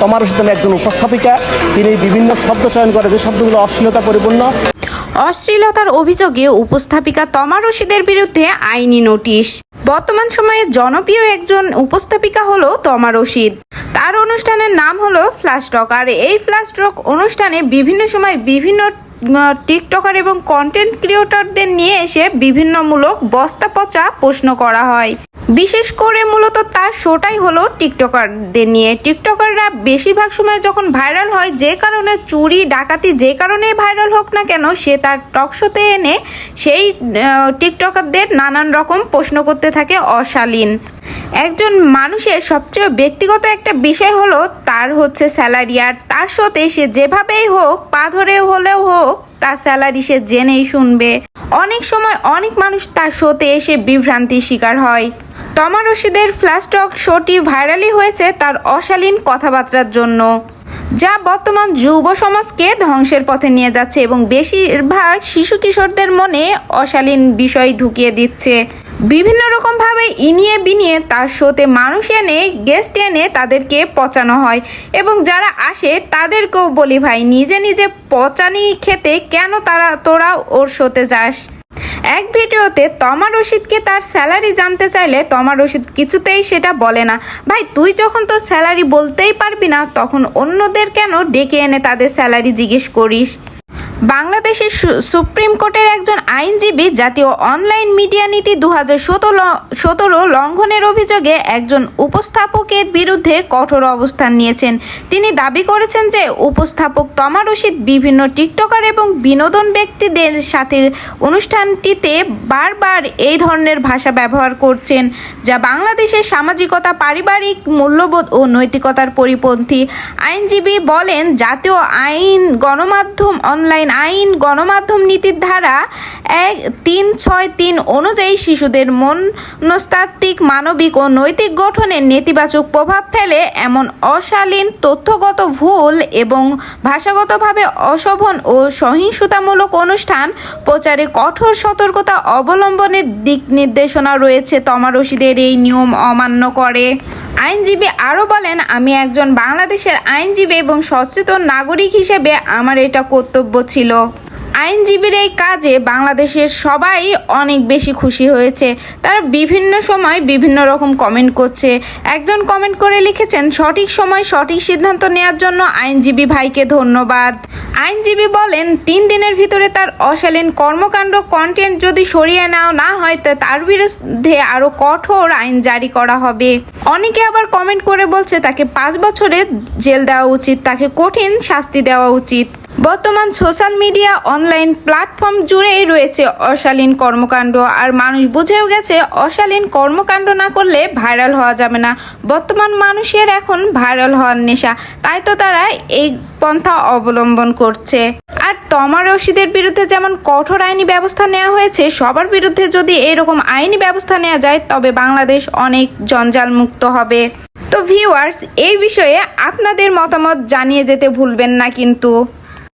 তমা রশিদ একজন উপস্থাপিকা। তিনি বিভিন্ন শব্দ চয়ন করে। যে শব্দগুলো অশ্লীলতা পরিপূর্ণ। অশ্লীলতার অভিযোগে উপস্থাপিকা তমা রশিদের বিরুদ্ধে আইনি নোটিশ। বর্তমান সময়ে জনপ্রিয় একজন উপস্থাপিকা হলো তমা রশিদ। তার অনুষ্ঠানের নাম হলো ফ্ল্যাশ টক আর এই ফ্ল্যাশ টক অনুষ্ঠানে বিভিন্ন সময় বিভিন্ন টিকটকার এবং কন্টেন্ট ক্রিয়েটরদের নিয়ে এসে বিভিন্নমূলক বস্তা পচা প্রশ্ন করা হয়। বিশেষ করে মূলত তার শোটাই হলো টিকটকারদের নিয়ে। টিকটকাররা বেশিরভাগ সময় যখন ভাইরাল হয়, যে কারণে চুরি, ডাকাতি যে কারণে ভাইরাল হোক না কেন, সে তার টক শোতে এনে সেই টিকটকারদের নানান রকম প্রশ্ন করতে থাকে অশালীন। একজন মানুষের সবচেয়ে ব্যক্তিগত একটা বিষয় হলো তার হচ্ছে স্যালারি। আর তার শোতে সে যেভাবেই হোক, পা ধরে হলেও হোক, তার স্যালারি সে জেনেই শুনবে। অনেক সময় অনেক মানুষ তার শোতে এসে বিভ্রান্তির শিকার হয়। তমা রশিদের ফ্ল্যাশ টক শোটি ভাইরালি হয়েছে তার অশালীন কথাবার্তার জন্য, যা বর্তমান যুব সমাজকে ধ্বংসের পথে নিয়ে যাচ্ছে এবং বেশিরভাগ শিশু কিশোরদের মনে অশালীন বিষয় ঢুকিয়ে দিচ্ছে। বিভিন্ন রকম ভাবে ইনিয়ে বিনিয়ে তার শোতে মানুষ এনে গেস্ট এনে তাদেরকে পচানো হয় এবং যারা আসে তাদেরকেও বলি ভাই, নিজে নিজে পচানি খেতে কেন তারা, তোরা ওর শোতে যাস? এক ভিডিওতে তমা রশিদকে তার স্যালারি জানতে চাইলে তমা রশিদ কিছুতেই সেটা বলে না। ভাই, তুই যখন তোর স্যালারি বলতেই পারবি না, তখন অন্যদের কেন ডেকে এনে তাদের স্যালারি জিজ্ঞেস করিস? বাংলাদেশের সুপ্রিম কোর্টের একজন আইনজীবী জাতীয় অনলাইন মিডিয়া নীতি দু হাজার সতেরো লঙ্ঘনের অভিযোগে একজন উপস্থাপকের বিরুদ্ধে কঠোর অবস্থান নিয়েছেন। তিনি দাবি করেছেন যে উপস্থাপক তমা রশিদ বিভিন্ন টিকটকার এবং বিনোদন ব্যক্তিদের সাথে অনুষ্ঠানটিতে বারবার এই ধরনের ভাষা ব্যবহার করছেন, যা বাংলাদেশের সামাজিকতা, পারিবারিক মূল্যবোধ ও নৈতিকতার পরিপন্থী। আইনজীবী বলেন, জাতীয় আইন গণমাধ্যম অনলাইন আইন গণমাধ্যম নীতির ধারা এক, তিন, ছয়, তিন অনুযায়ী শিশুদের মনস্তাত্ত্বিক, মানবিক ও নৈতিক গঠনে নেতিবাচক প্রভাব ফেলে এমন অশালীন, তথ্যগত ভুল এবং ভাষাগতভাবে অশোভন ও সহিংসতামূলক অনুষ্ঠান, প্রচারে কঠোর সতর্কতা অবলম্বনের দিক নির্দেশনা রয়েছে। তমা রশিদের এই নিয়ম অমান্য করে। আইনজীবী আরও বলেন, আমি একজন বাংলাদেশের আইনজীবী এবং সচেতন নাগরিক হিসেবে আমার এটা কর্তব্য ছিল। আইনজীবীর এই কাজে বাংলাদেশের সবাই অনেক বেশি খুশি হয়েছে। তারা বিভিন্ন সময় বিভিন্ন রকম কমেন্ট করছে। একজন কমেন্ট করে লিখেছেন, সঠিক সময় সঠিক সিদ্ধান্ত নেওয়ার জন্য আইনজীবী ভাইকে ধন্যবাদ। আইনজীবী বলেন, তিন দিনের ভিতরে তার অশালীন কর্মকাণ্ড কন্টেন্ট যদি সরিয়ে নেওয়া না হয়, তা তার বিরুদ্ধে আরও কঠোর আইন জারি করা হবে। অনেকে আবার কমেন্ট করে বলছে, তাকে পাঁচ বছরের জেল দেওয়া উচিত, তাকে কঠিন শাস্তি দেওয়া উচিত। বর্তমান সোশ্যাল মিডিয়া অনলাইন প্ল্যাটফর্ম জুড়েই রয়েছে অশালীন কর্মকাণ্ড আর মানুষ বুঝেও গেছে অশালীন কর্মকাণ্ড না করলে ভাইরাল হওয়া যাবে না। বর্তমান মানুষের এখন ভাইরাল হওয়ার নেশা। তাই তো তারা এই পন্থা অবলম্বন করছে। আর তমা রশিদের বিরুদ্ধে যেমন কঠোর আইনি ব্যবস্থা নেওয়া হয়েছে, সবার বিরুদ্ধে যদি এরকম আইনি ব্যবস্থা নেওয়া যায়, তবে বাংলাদেশ অনেক জঞ্জাল মুক্ত হবে। তো ভিউয়ার্স এই বিষয়ে আপনাদের মতামত জানিয়ে যেতে ভুলবেন না কিন্তু।